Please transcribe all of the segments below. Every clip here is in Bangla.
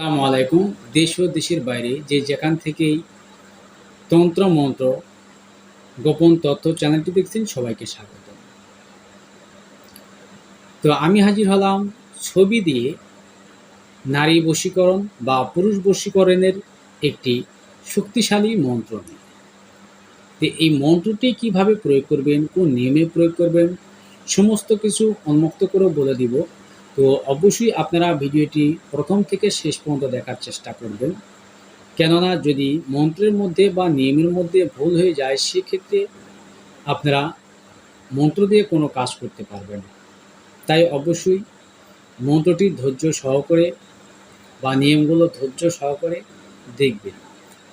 আসসালামু আলাইকুম। দেশ ও দেশের বাইরে যে যেখান থেকেই তন্ত্র মন্ত্র গোপন তথ্য চ্যানেলটি দেখছেন সবাইকে স্বাগত। তো আমি হাজির হলাম ছবি দিয়ে নারী বশীকরণ বা পুরুষ বশীকরণের একটি শক্তিশালী মন্ত্র নিয়ে। এই মন্ত্রটি কীভাবে প্রয়োগ করবেন, কোন নিয়মে প্রয়োগ করবেন, সমস্ত কিছু উন্মুক্ত করে বলে দিব। তো অবশ্যই আপনারা ভিডিওটি প্রথম থেকে শেষ পর্যন্ত দেখার চেষ্টা করবেন। কেননা যদি মন্ত্রের মধ্যে বা নিয়মের মধ্যে ভুল হয়ে যায়, সেক্ষেত্রে আপনারা মন্ত্র দিয়ে কোনো কাজ করতে পারবেন তাই অবশ্যই মন্ত্রটি ধৈর্য সহকারে বা নিয়মগুলো ধৈর্য সহকারে দেখবেন।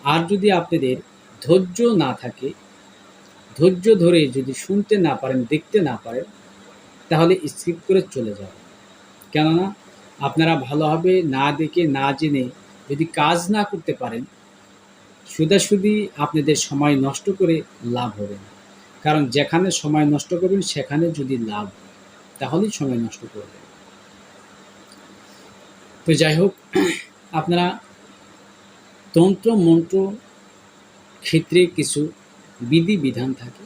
আর যদি আপনাদের ধৈর্য না থাকে, ধৈর্য ধরে যদি শুনতে না পারেন, দেখতে না পারেন, তাহলে স্কিপ করে চলে যাবেন। কেননা আপনারা ভালোভাবে না দেখে, না জেনে যদি কাজ না করতে পারেন সুদাসুদি আপনাদের সময় নষ্ট করে লাভ হবে না। কারণ যেখানে সময় নষ্ট করবেন, সেখানে যদি লাভ তাহলেই সময় নষ্ট করবেন। তো যাই হোক, আপনারা তন্ত্র, মন্ত্র ক্ষেত্রে কিছু বিধি, বিধান থাকে,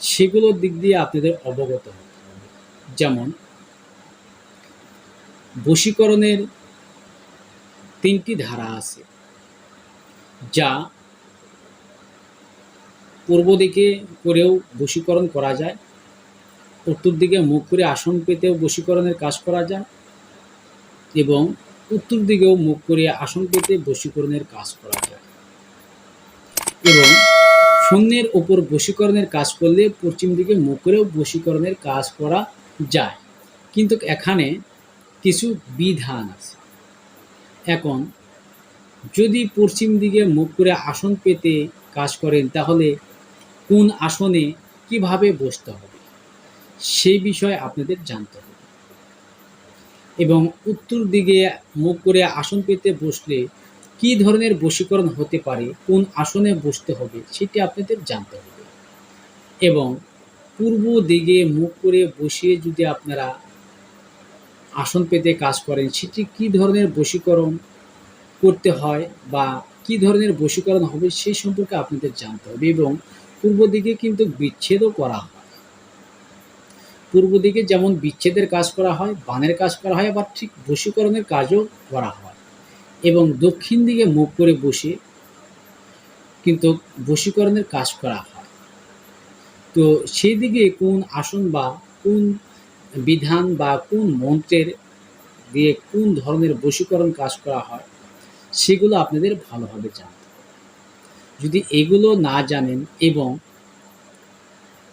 সেগুলোর দিক দিয়ে আপনাদের অবগত হতে হবে। যেমন বশীকরণের তিনটি ধারা আছে, যা পূর্ব দিকে করেও বশীকরণ করা যায়, উত্তর দিকে মুখ করে আসন পেতেও বশীকরণের কাজ করা যায় এবং উত্তর দিকেও মুখ করে আসন পেতে বশীকরণের কাজ করা যায়। এবং শূন্যের ওপর বশীকরণের কাজ করলে পশ্চিম দিকে মুখ করেও বশীকরণের কাজ করা যায়। কিন্তু এখানে কিছু বিধান আছে। এখন, যদি পশ্চিম দিকে মুখ করে আসন পেতে কাজ করেন, তাহলে কোন আসনে কীভাবে বসতে হবে? সেই বিষয়ে আপনাদের জানতে হবে। এবং উত্তর দিকে মুখ করে আসন পেতে বসলে কি ধরনের বশীকরণ হতে পারে, কোন আসনে বসতে হবে, সেটি আপনাদের জানতে হবে। এবং পূর্ব দিকে মুখ করে বসিয়ে যদি আপনারা আসন পেতে কাজ করেন, সেটি কী ধরনের বশীকরণ করতে হয় বা কী ধরনের বশীকরণ হবে সেই সম্পর্কে আপনাদের জানতে হবে এবং পূর্ব দিকে কিন্তু বিচ্ছেদও করা হয়। পূর্ব দিকে যেমন বিচ্ছেদের কাজ করা হয়, বানের কাজ করা হয়, আবার ঠিক বশীকরণের কাজও করা হয় এবং দক্ষিণ দিকে মুখ করে বসে কিন্তু বশীকরণের কাজ করা হয়। তো সেই দিকে কোন আসন বা কোন বিধান বা কোন মন্ত্রের দিয়ে কোন ধরনের বশীকরণ কাজ করা হয়, সেগুলো আপনাদের ভালোভাবে জানতে যদি এগুলো না জানেন এবং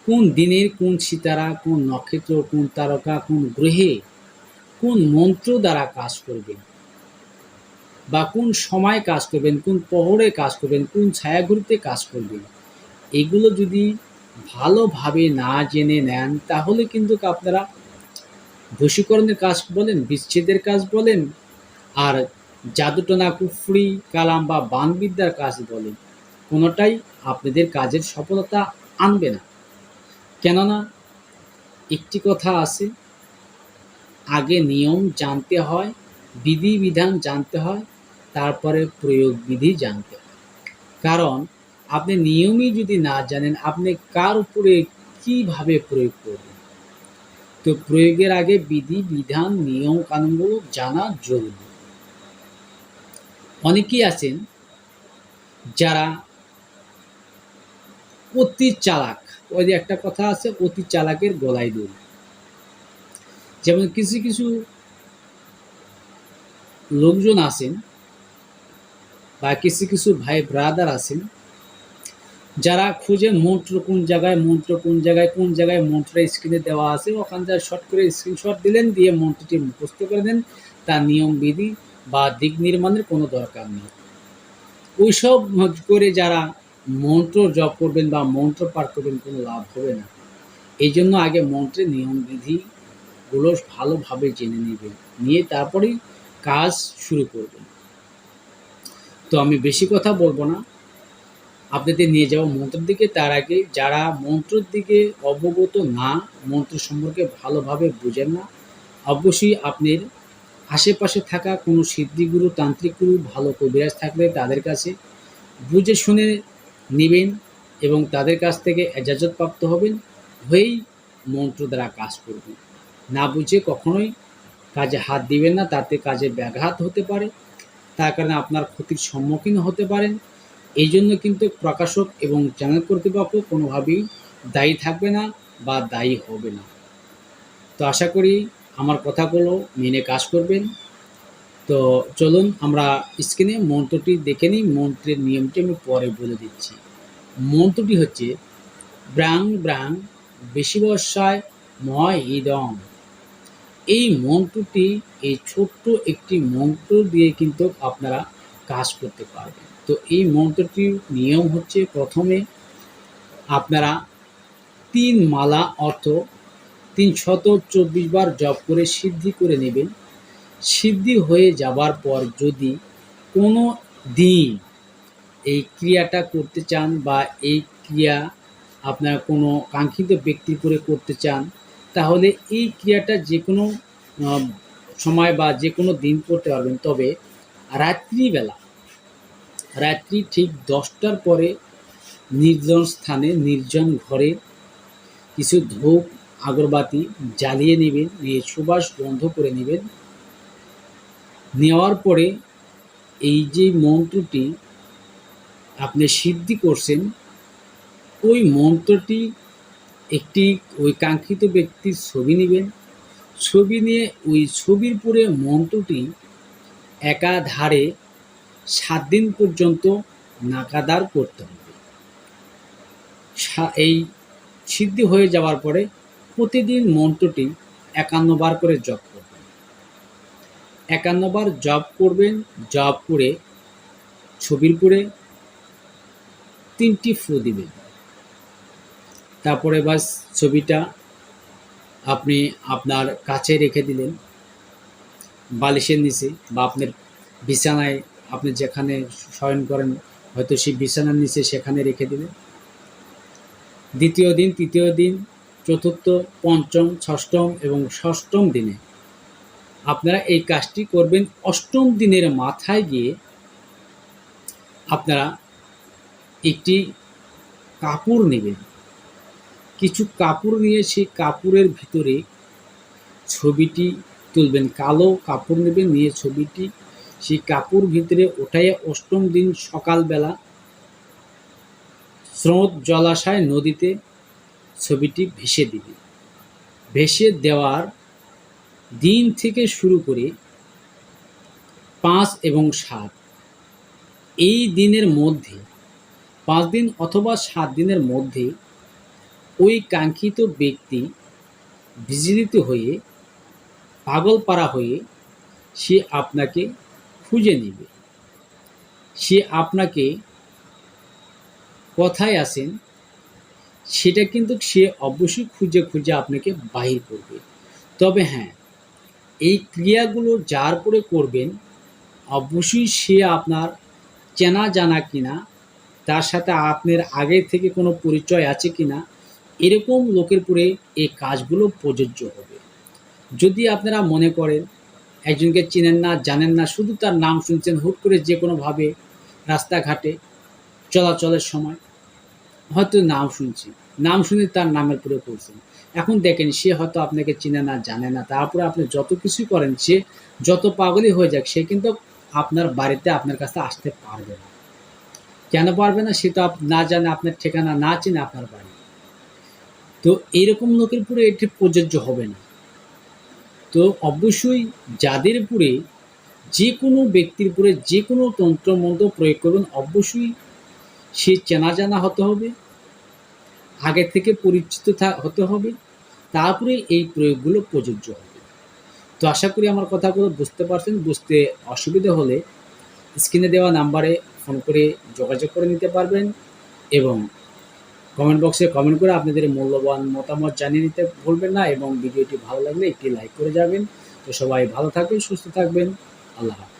কোন দিনের কোন সিতারা, কোন নক্ষত্র, কোন তারকা, কোন গ্রহে কোন মন্ত্র দ্বারা কাজ করবেন বা কোন সময় কাজ করবেন, কোন পহরে কাজ করবেন, কোন ছায়াঘুরিতে কাজ করবেন, এগুলো যদি ভালোভাবে না জেনে নেন, তাহলে কিন্তু আপনারা বশীকরণের কাজ বলেন, বিচ্ছেদের কাজ বলেন, আর জাদুটনা কুফরি, কালাম বা বানবিদ্যার কাজ বলেন। কোনোটাই আপনাদের কাজের সফলতা আনবে না। কেননা একটি কথা আছে, আগে নিয়ম জানতে হয় বিধি বিধান জানতে হয়, তারপরে প্রয়োগ বিধি জানতে হয়। কারণ আপনি নিয়মই যদি না জানেন, আপনি কার উপরে কীভাবে প্রয়োগ করবেন? তো প্রয়োগের আগে বিধি, বিধান, নিয়ম, কানুনগুলো জানা জরুরি। অনেকেই আছেন যারা অতি চালাক। ওই যে একটা কথা আছে, অতি চালাকের গলায় দোল যেমন কিছু কিছু লোকজন আছেন বা কিছু কিছু ভাই ব্রাদার আছেন যারা খুঁজে মন্ত্র কোন জায়গায় মন্ত্র কোন জায়গায় কোন জায়গায় মন্ত্রটা স্ক্রিনে দেওয়া আছে, ওখান থেকে শর্ট করে স্ক্রিনশট দিলেন, দিয়ে মন্ত্রটি মুখস্থ করে দেন। তার নিয়ম বিধি বা দিক নির্মাণের কোনো দরকার নেই। ওইসব করে যারা মন্ত্র জপ করবেন বা মন্ত্র পাঠ করবেন, কোনো লাভ হবে না। এই জন্য আগে মন্ত্রের নিয়ম বিধিগুলো ভালোভাবে জেনে নেবেন, নিয়ে তারপরেই কাজ শুরু করবেন। তো আমি বেশি কথা বলব না। আপনাদের নিয়ে যাওয়া মন্ত্রের দিকে, তার আগে যারা মন্ত্রের দিকে অবগত না, মন্ত্র সম্পর্কে ভালোভাবে বোঝেন না, অবশ্যই আপনার আশেপাশে থাকা কোনো সিদ্ধিগুরু, তান্ত্রিক গুরু, ভালো কবিরাজ থাকলে তাদের কাছে বুঝে শুনে নেবেন এবং তাদের কাছ থেকে এজাজত প্রাপ্ত হবেন। হয়েই মন্ত্র দ্বারা কাজ করবেন। না বুঝে কখনোই কাজে হাত দিবেন না, তাতে কাজে ব্যাঘাত হতে পারে। তার কারণে আপনার ক্ষতির সম্মুখীন হতে পারেন। এই জন্য কিন্তু প্রকাশক এবং চ্যানেল কর্তৃপক্ষ কোনোভাবেই দায়ী থাকবে না বা দায়ী হবে না। তো আশা করি আমার কথাগুলো মেনে কাজ করবেন। তো চলুন আমরা স্ক্রিনে মন্ত্রটি দেখে নিই। মন্ত্রের নিয়মটি আমি পরে বলে দিচ্ছি। মন্ত্রটি হচ্ছে, ব্রাং ব্রাং বেশি বর্ষায় ময় ইদম এই মন্ত্রটি এই ছোট্ট একটি মন্ত্র দিয়ে কিন্তু আপনারা কাজ করতে পারবেন। তো এই মন্ত্রটির নিয়ম হচ্ছে প্রথমে আপনারা তিন মালা অর্থ তিন শত চব্বিশ বার জপ করে সিদ্ধি করে নেবেন। সিদ্ধি হয়ে যাবার পর যদি কোনো দিন এই ক্রিয়াটা করতে চান বা এই ক্রিয়া আপনার কোনো কাঙ্ক্ষিত ব্যক্তির করে করতে চান, তাহলে এই ক্রিয়াটা যে কোনো সময় বা যে কোনো দিন করতে পারবেন। তবে রাত্রিবেলা রাত্রি ঠিক দশটার পরে নির্জন স্থানে নির্জন ঘরে কিছু ধূপ, আগরবাতি জ্বালিয়ে নেবেন, নিয়ে সুবাস বন্ধ করে নেবেন। নেওয়ার পরে এই যে মন্ত্রটি আপনি সিদ্ধি করছেন, ওই মন্ত্রটি একটি ওই কাঙ্ক্ষিত ব্যক্তির ছবি নেবেন। ছবি নিয়ে ওই ছবির পরে মন্ত্রটি একাধারে সাত দিন পর্যন্ত নাকাদার করতে হবে। এই সিদ্ধি হয়ে যাওয়ার পরে প্রতিদিন মন্ত্রটি একান্ন বার করে জপ করবেন। একান্ন বার জপ করবেন, জপ করে ছবির পরে তিনটি ফু দিবেন। তারপরে বাস ছবিটা আপনি আপনার কাছে রেখে দিলেন, বালিশের নিচে বা আপনার বিছানায় আপনি যেখানে শয়ন করেন, হয়তো সেই বিছানার নিচে সেখানে রেখে দিলেন দ্বিতীয় দিন, তৃতীয় দিন, চতুর্থ, পঞ্চম, ষষ্ঠম এবং ষষ্ঠম দিনে আপনারা এই কাজটি করবেন। অষ্টম দিনের মাথায় গিয়ে আপনারা একটি কাপড় নেবেন। কিছু কাপড় নিয়ে সেই কাপড়ের ভিতরে ছবিটি তুলবেন, কালো কাপড় নেবেন, নিয়ে ছবিটি সেই কাপড় ভিতরে ওঠাইয়া অষ্টম দিন সকালবেলা স্রোত জলাশয় নদীতে ছবিটি ভেসে দিবে। ভেসে দেওয়ার দিন থেকে শুরু করে পাঁচ এবং সাত। এই দিনের মধ্যে, পাঁচ দিন অথবা সাত দিনের মধ্যে ওই কাঙ্ক্ষিত ব্যক্তি বিচলিত হয়ে পাগলপাড়া হয়ে সে আপনাকে খুঁজে নেবে। সে আপনাকে কথায় আসেন সেটা কিন্তু সে অবশ্যই খুঁজে খুঁজে আপনাকে বাহির করবে। তবে হ্যাঁ এই ক্রিয়াগুলো যার করে করবেন, অবশ্যই সে আপনার চেনা জানা কিনা, তার সাথে আপনার আগে থেকে কোনো পরিচয় আছে কিনা, এরকম লোকের পরে এই কাজগুলো প্রযোজ্য হবে। যদি আপনারা মনে করেন একজনকে চেনেন না, জানেন না, শুধু তার নাম শুনছেন হুট করে যে কোনোভাবে রাস্তাঘাটে চলাচলের সময় হয়তো নাম শুনছি। নাম শুনে তার নামের পরে পড়ছেন। এখন দেখেন, সে হয়তো আপনাকে চিনে না, জানে না, তারপরে আপনি যত কিছুই করেন, সে যত পাগলই হয়ে যাক, সে কিন্তু আপনার বাড়িতে আপনার কাছে আসতে পারবে না। কেন পারবে না? সে তো না জানে আপনার ঠিকানা, না চেনে আপনার বাড়ি। তো এইরকম লোকের পুরে এটি প্রযোজ্য হবে না। তো অবশ্যই যাদের পুরে যে কোনো ব্যক্তির উপরে যে কোনো তন্ত্রমন্ত্র প্রয়োগ করবেন, অবশ্যই সে চেনা জানা হতে হবে, আগে থেকে পরিচিত হতে হবে, তারপরে এই প্রয়োগগুলো প্রযোজ্য হবে। তো আশা করি আমার কথাগুলো বুঝতে পারছেন। বুঝতে অসুবিধা হলে স্ক্রিনে দেওয়া নাম্বারে ফোন করে যোগাযোগ করে নিতে পারবেন এবং কমেন্ট বক্সে কমেন্ট করে আপনাদের মূল্যবান মতামত জানিয়ে নিতে ভুলবেন না এবং ভিডিওটি ভালো লাগলে একটি লাইক করে যাবেন। তো সবাই ভালো থাকবেন, সুস্থ থাকবেন। আল্লাহ হাফেজ।